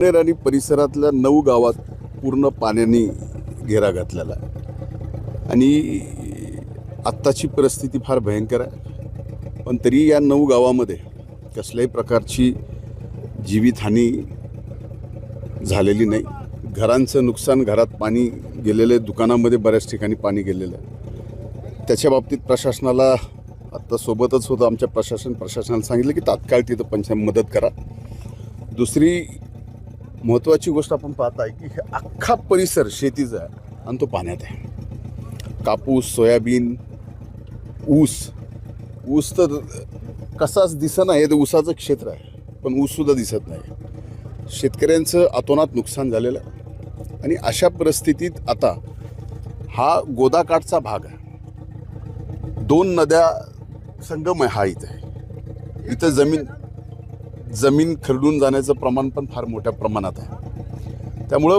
पारनेर आणि परिसरातल्या नऊ गावात पूर्ण पाण्याने घेरा घातलेला आहे. आणि आत्ताची परिस्थिती फार भयंकर आहे. पण तरी या नऊ गावामध्ये कसल्याही प्रकारची जीवितहानी झालेली नाही. घरांचं नुकसान घरात पाणी गेलेलं आहे दुकानामध्ये बऱ्याच ठिकाणी पाणी गेलेलं आहे. त्याच्या बाबतीत प्रशासनाला आत्ता सोबतच होतं आमच्या प्रशासन. प्रशासनाला सांगितलं की तात्काळ तिथं पंचायत मदत करा. दुसरी महत्त्वाची गोष्ट आपण पाहत आहे की हे अख्खा परिसर शेतीचा आहे आणि तो पाण्यात आहे. कापूस सोयाबीन ऊस. ऊस तर कसाच दिसना हे तर ऊसाचं क्षेत्र आहे पण ऊससुद्धा दिसत नाही. शेतकऱ्यांचं अतोनात नुकसान झालेलं आहे. आणि अशा परिस्थितीत आता हा गोदाकाठचा भाग आहे. दोन नद्या संगम आहे हा आहे इथं जमीन जमीन खरडून जाण्याचं प्रमाण पण फार मोठ्या प्रमाणात आहे. त्यामुळं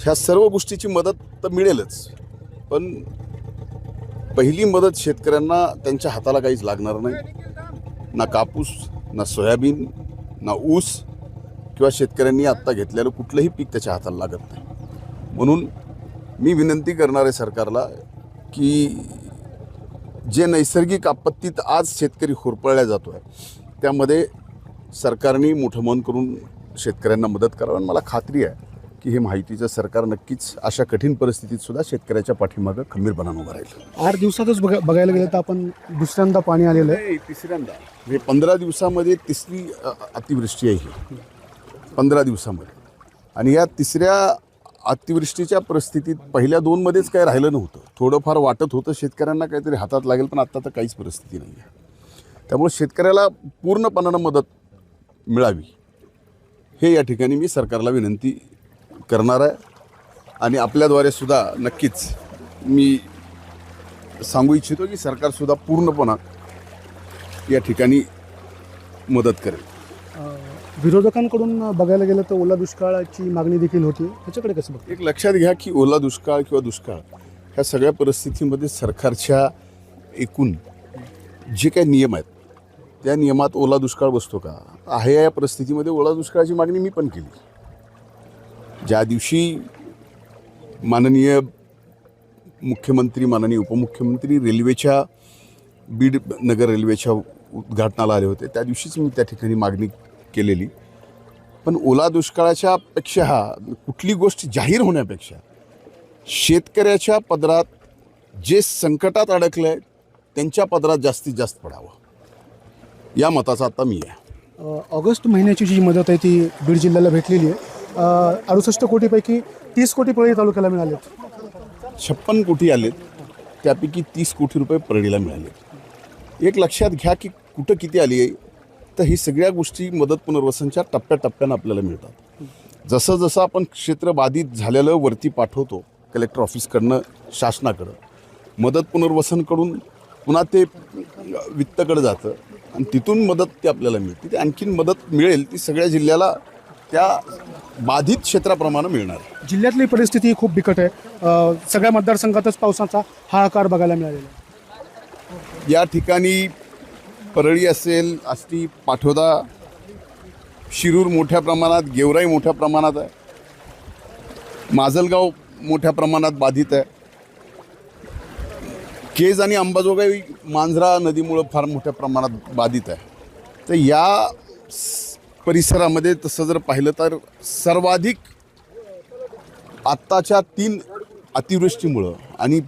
ह्या सर्व गोष्टीची मदत तर मिळेलच. पण पहिली मदत शेतकऱ्यांना त्यांच्या हाताला काहीच लागणार नाही. ना कापूस ना सोयाबीन ना ऊस किंवा शेतकऱ्यांनी आत्ता घेतलेलं कुठलंही पीक त्याच्या हाताला लागत नाही. म्हणून मी विनंती करणार आहे सरकारला की जे नैसर्गिक आपत्तीत आज शेतकरी होरपळला जातो आहे त्यामध्ये सरकारने मोठं मन करून शेतकऱ्यांना मदत करावी. आणि मला खात्री आहे की हे माहितीचं सरकार नक्कीच अशा कठीण परिस्थितीत सुद्धा शेतकऱ्याच्या पाठीमागं खंबीरपणानं उभं राहील. आठ दिवसातच बघा बघायला गेलं तर आपण दुसऱ्यांदा पाणी आलेलं आहे. तिसऱ्यांदा. म्हणजे पंधरा दिवसामध्ये तिसरी अतिवृष्टी आहे ही. पंधरा दिवसामध्ये. आणि या तिसऱ्या अतिवृष्टीच्या परिस्थितीत पहिल्या दोनमध्येच काही राहिलं नव्हतं. थोडंफार वाटत होतं शेतकऱ्यांना काहीतरी हातात लागेल पण आत्ता तर काहीच परिस्थिती नाही आहे त्यामुळे शेतकऱ्याला पूर्णपणानं मदत मिळावी. हे या ठिकाणी मी सरकारला विनंती करणार आहे. आणि आपल्याद्वारे सुद्धा नक्कीच मी सांगू इच्छितो की सरकारसुद्धा पूर्णपणा या ठिकाणी मदत करेल. विरोधकांकडून बघायला गेलं तर ओला दुष्काळाची मागणी देखील होती. त्याच्याकडे कसं बघतो? एक लक्षात घ्या की ओला दुष्काळ किंवा दुष्काळ ह्या सगळ्या परिस्थितीमध्ये सरकारच्या एकूण जे काही नियम आहेत त्या नियमात ओला दुष्काळ बसतो का? आहे या परिस्थितीमध्ये ओला दुष्काळाची मागणी मी पण केली. ज्या दिवशी माननीय मुख्यमंत्री माननीय उपमुख्यमंत्री रेल्वेच्या बीड नगर रेल्वेच्या उद्घाटनाला आले होते त्या दिवशीच मी त्या ठिकाणी मागणी केलेली. पण ओला दुष्काळाच्या पेक्षा कुठली गोष्ट जाहीर होण्यापेक्षा शेतकऱ्याच्या पदरात जे संकटात अडकलं आहे त्यांच्या पदरात जास्तीत जास्त पडावं. या मताचा आता मी आहे. अं, ऑगस्ट महिन्याची जी मदत आहे ती बीड जिल्ह्याला भेटलेली आहे. अं, अडुसष्ट कोटीपैकी तीस कोटी परळी तालुक्याला मिळालेत छप्पन कोटी आलेत त्यापैकी तीस कोटी रुपये परडीला मिळाले एक लक्षात घ्या की कुठं किती आली आहे तर ही सगळ्या गोष्टी मदत पुनर्वसनच्या टप्प्याटप्प्यानं आपल्याला मिळतात. जसं जसं आपण क्षेत्र बाधित झालेलं वरती पाठवतो कलेक्टर ऑफिसकडनं शासनाकडं मदत पुनर्वसनकडून पुन्हा ते वित्तकडं जातं. आणि तिथून मदत ती आपल्याला मिळते. ती आणखीन मदत मिळेल ती सगळ्या जिल्ह्याला त्या बाधित क्षेत्राप्रमाणे मिळणार. आहे जिल्ह्यातली परिस्थिती खूप बिकट आहे. सगळ्या मतदारसंघातच पावसाचा हाहाकार बघायला मिळालेला आहे. या ठिकाणी परळी असेल आष्टी पाठोदा शिरूर मोठ्या प्रमाणात गेवराई मोठ्या प्रमाणात आहे. माजलगाव मोठ्या प्रमाणात बाधित आहे. केज आणि अंबाजोगाई मांजरा नदीमुळं फार मोठ्या प्रमाणात बाधित आहे. तर या स- परिसरामध्ये तसं जर पाहिलं तर सर्वाधिक आत्ताच्या तीन अतिवृष्टीमुळं आणि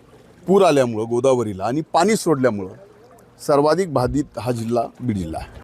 पूर आल्यामुळं गोदावरीला आणि पाणी सोडल्यामुळं सर्वाधिक बाधित हा जिल्हा बीड जिल्हा आहे.